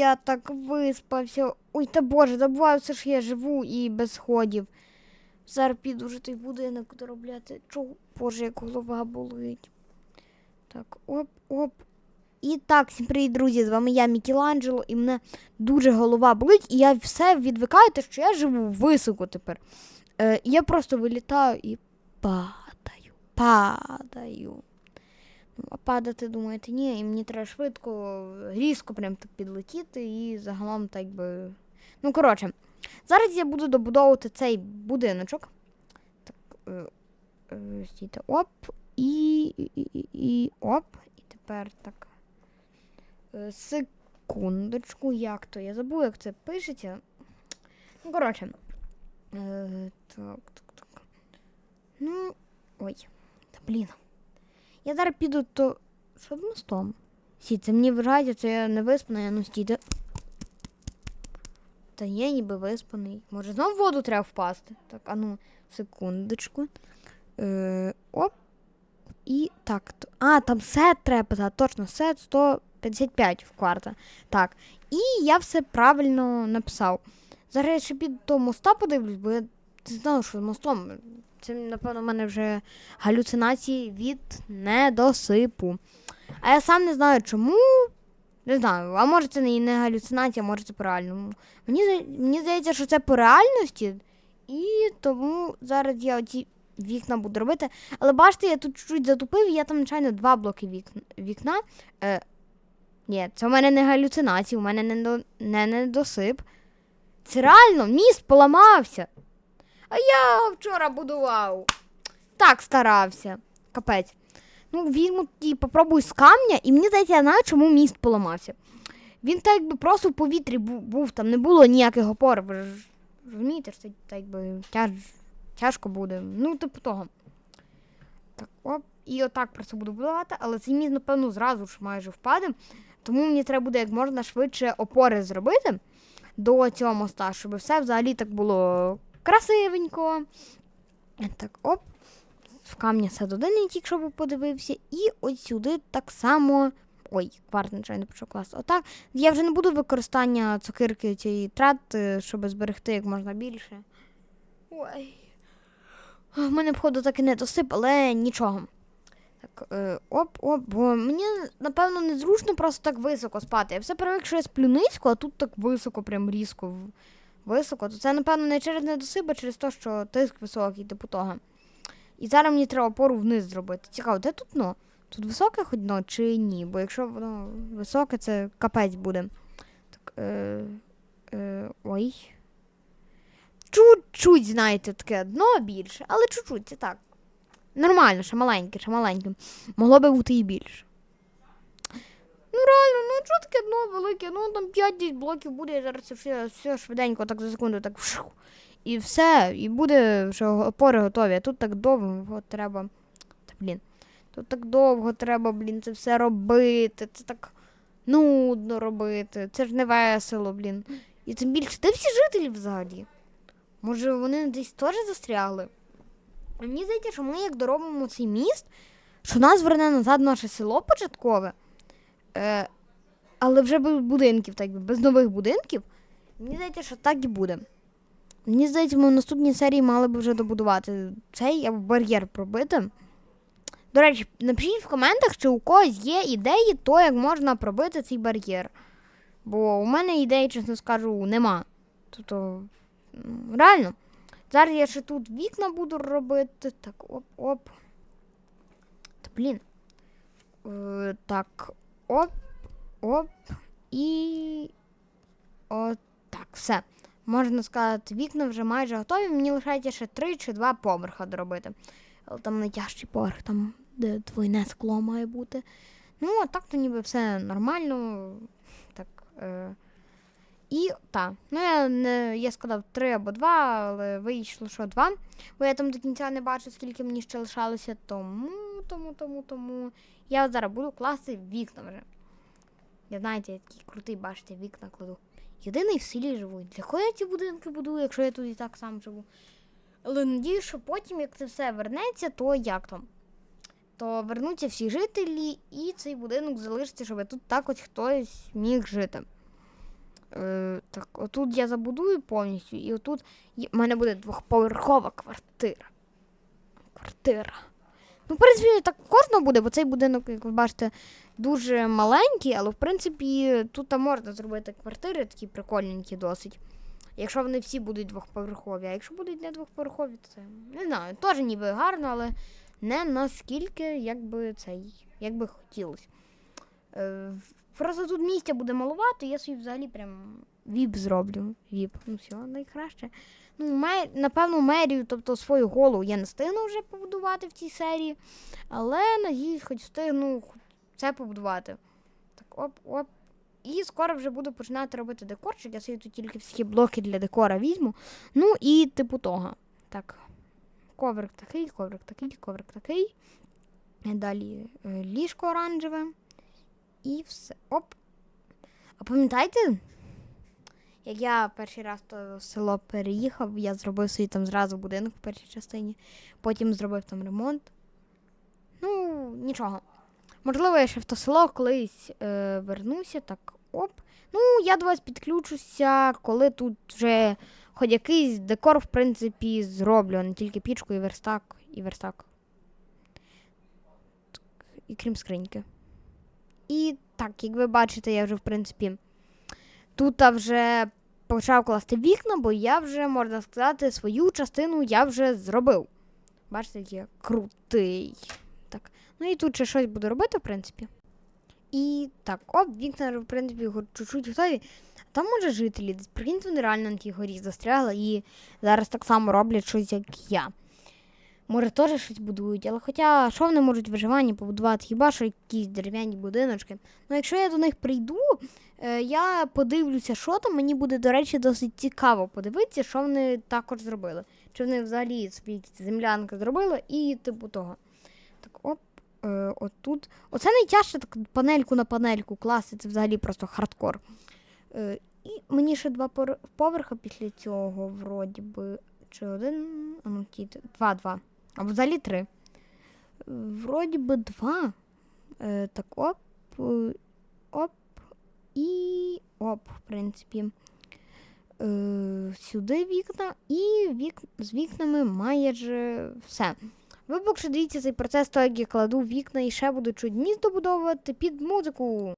я так виспався. Ой, та боже, забуваю все, що я живу і без сходів. Зараз піду вже той будинок доробляти. Чого? Боже, як голова болить. Так, оп, оп. І так, всім привіт, друзі! З вами я, Мікеланджело, і мене дуже голова болить, і я все відвикаю, те, що я живу високо тепер. Е, я просто вилітаю і падаю, падаю. Падати, думаєте, ні, і мені треба швидко, різко прям так підлетіти і загалом так би. Ну, коротше, зараз я буду добудовувати цей будиночок. Так, е, е, стійте, оп, і, і, і, і оп. І тепер так. Е, секундочку, як то? Я забув, як це пишеться. Ну, коротше. Так, так, так. Ну. Ой. Та блін. Я зараз піду, то. З мостом? Сі, це мені вражається, це я не виспана, я ну стійте. Та я ніби виспаний. Може, знов в воду треба впасти? Так, а ну, секундочку. Е, оп. І так. то- А, там сет треба писати. Точно, сет 155 в кварта. Так. І я все правильно написав. Зараз я ще піду до моста подивлюсь, бо я не знав, що з мостом. Це, напевно, в мене вже галюцинації від недосипу. А я сам не знаю чому. Не знаю, а може це не, галюцинація, а може це по реальному. Мені, мені здається, що це по реальності, і тому зараз я оці вікна буду робити. Але бачите, я тут чуть затупив, і я там, звичайно, два блоки вікна. вікна. Е, ні, це в мене не галюцинації, у мене не, до, не недосип. Це реально, міст поламався. А я вчора будував. Так старався. Капець. Ну, візьму і попробую з камня, і мені здається, я знаю, чому міст поламався. Він так якби просто в повітрі був, був там не було ніяких опор. Ви ж розумієте, що це так якби тяж, тяжко буде. Ну, типу того. Так, оп. І отак просто буду будувати, але цей міст, напевно, зразу ж майже впаде. Тому мені треба буде як можна швидше опори зробити до цього моста, щоб все взагалі так було красивенько. Так, оп. В камня сад один я тільки подивився. І ось сюди так само. Ой, кварт, нечайно почав клас. Отак. Я вже не буду використання цукирки цієї трати, щоб зберегти як можна більше. Ой. В мене, походу, так і не досип, але нічого. Так, е, оп, оп, бо мені, напевно, незручно просто так високо спати. Я все привик, що я сплю низько, а тут так високо, прям різко високо. То це, напевно, не через недосип, а через те, що тиск високий, типу того. І зараз мені треба опору вниз зробити. Цікаво, де тут дно? Тут високе хоч дно чи ні? Бо якщо воно високе, це капець буде. Так, е, е, ой. Чуть-чуть, знаєте, таке дно більше, але чуть-чуть, це так. Нормально, ще маленьке, ще маленьке. Могло би бути і більше. Ну реально, ну чого велике? Ну там 5 блоків буде, я зараз це все, все швиденько, так за секунду, так вшух. І все, і буде вже опори готові. А тут так довго треба. Та блін. Тут так довго треба, блін, це все робити. Це так нудно робити. Це ж не весело, блін. І тим більше, де всі жителі взагалі? Може, вони десь теж застрягли? Мені здається, що ми як доробимо цей міст, що нас верне назад наше село початкове, е, але вже без будинків, так би, без нових будинків. Мені здається, що так і буде. Мені здається, ми в наступній серії мали б вже добудувати цей або бар'єр пробити. До речі, напишіть в коментах, чи у когось є ідеї, то як можна пробити цей бар'єр. Бо у мене ідеї, чесно скажу, нема. Тобто, реально. Зараз я ще тут вікна буду робити. Так, оп-оп. Та блін. Е, так, оп, оп. І. От так, все. Можна сказати, вікна вже майже готові. Мені лишається ще три чи два поверха доробити. Але там найтяжчий поверх, там де двойне скло має бути. Ну, а так то ніби все нормально. Так. Е, і так. Ну, я, не, я сказав три або два, але вийшло, що два. Бо я там до кінця не бачу, скільки мені ще лишалося. Тому, тому, тому, тому. Я зараз буду класти вікна вже. Я знаєте, я крутий, бачите, вікна кладу. Єдиний в селі живу. Для кого я ці будинки будую, якщо я тут і так сам живу? Але надію, що потім, як це все вернеться, то як там? То вернуться всі жителі, і цей будинок залишиться, щоб тут так ось хтось міг жити. Е, так, отут я забудую повністю, і отут в мене буде двохповерхова квартира. Квартира. Ну, в принципі, так кожного буде, бо цей будинок, як ви бачите, дуже маленький, але в принципі тут можна зробити квартири такі прикольненькі досить. Якщо вони всі будуть двохповерхові, а якщо будуть не двохповерхові, то це не знаю, теж ніби гарно, але не наскільки, як би цей, як би хотілося. Е, просто тут місця буде малувати, я собі взагалі прям віп зроблю. Віп. Ну все, найкраще. Ну, мер, напевно, мерію, тобто свою голову я не встигну вже побудувати в цій серії. Але надіюсь, хоч встигну це побудувати. Так, оп, оп. І скоро вже буду починати робити декорчик. Я собі тут тільки всі блоки для декора візьму. Ну і типу того. Так. Коврик такий, коврик такий, коврик такий. Далі е, ліжко оранжеве. І все. Оп. А пам'ятаєте? Як я перший раз в село переїхав, я зробив собі там зразу будинок в першій частині, потім зробив там ремонт. Ну, нічого. Можливо, я ще в то село колись е, вернуся, так оп. Ну, я до вас підключуся, коли тут вже хоч якийсь декор, в принципі, зроблю, не тільки пічку і верстак, і верстак. Так, і крім скриньки. І так, як ви бачите, я вже, в принципі, тут вже почав класти вікна, бо я вже, можна сказати, свою частину я вже зробив. Бачите, я крутий. Так. Ну і тут ще щось буду робити, в принципі. І так, оп, вікна, в принципі, чуть-чуть готові. Там може жителі, десь прикиньте, вони реально на тій горі застрягли і зараз так само роблять щось, як я. Може, теж щось будують, але хоча що вони можуть виживання побудувати? Хіба що якісь дерев'яні будиночки? Ну, якщо я до них прийду, я подивлюся, що там. Мені буде, до речі, досить цікаво подивитися, що вони також зробили. Чи вони взагалі собі якісь землянки зробили і типу того. Так, оп, е, отут. Оце найтяжче так панельку на панельку класти, це взагалі просто хардкор. Е, і мені ще два поверха після цього, вроді би. Чи один? Ну, ті, два, два. Або взагалі три. Е, Вроді би два. Е, так, оп, е, оп. І оп, в принципі. Е, сюди вікна, і вік... з вікнами майже все. Ви поки дивіться цей процес, то як я кладу вікна і ще буду чудні здобудовувати під музику.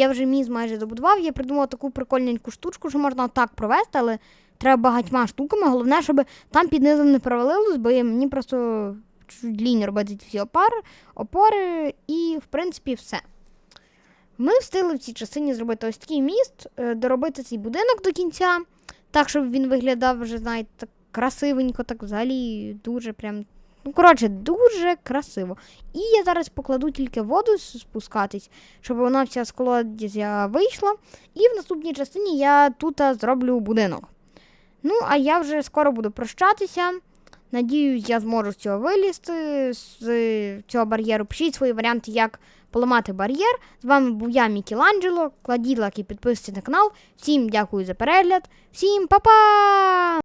Я вже міст майже добудував. Я придумав таку прикольненьку штучку, що можна так провести, але треба багатьма штуками. Головне, щоб там під низом не провалилось, бо мені просто чуть лінь робити всі опори, опори і в принципі все. Ми встигли в цій частині зробити ось такий міст, е, доробити цей будинок до кінця, так, щоб він виглядав вже, знаєте, так красивенько, так взагалі дуже прям Ну, коротше, дуже красиво. І я зараз покладу тільки воду спускатись, щоб вона вся з колодязя вийшла. І в наступній частині я тут зроблю будинок. Ну, а я вже скоро буду прощатися. Надіюсь, я зможу з цього вилізти, з е, цього бар'єру. Пишіть свої варіанти, як поламати бар'єр. З вами був я, Мікеланджело. Кладіть лайк і підписуйтесь на канал. Всім дякую за перегляд. Всім па-па!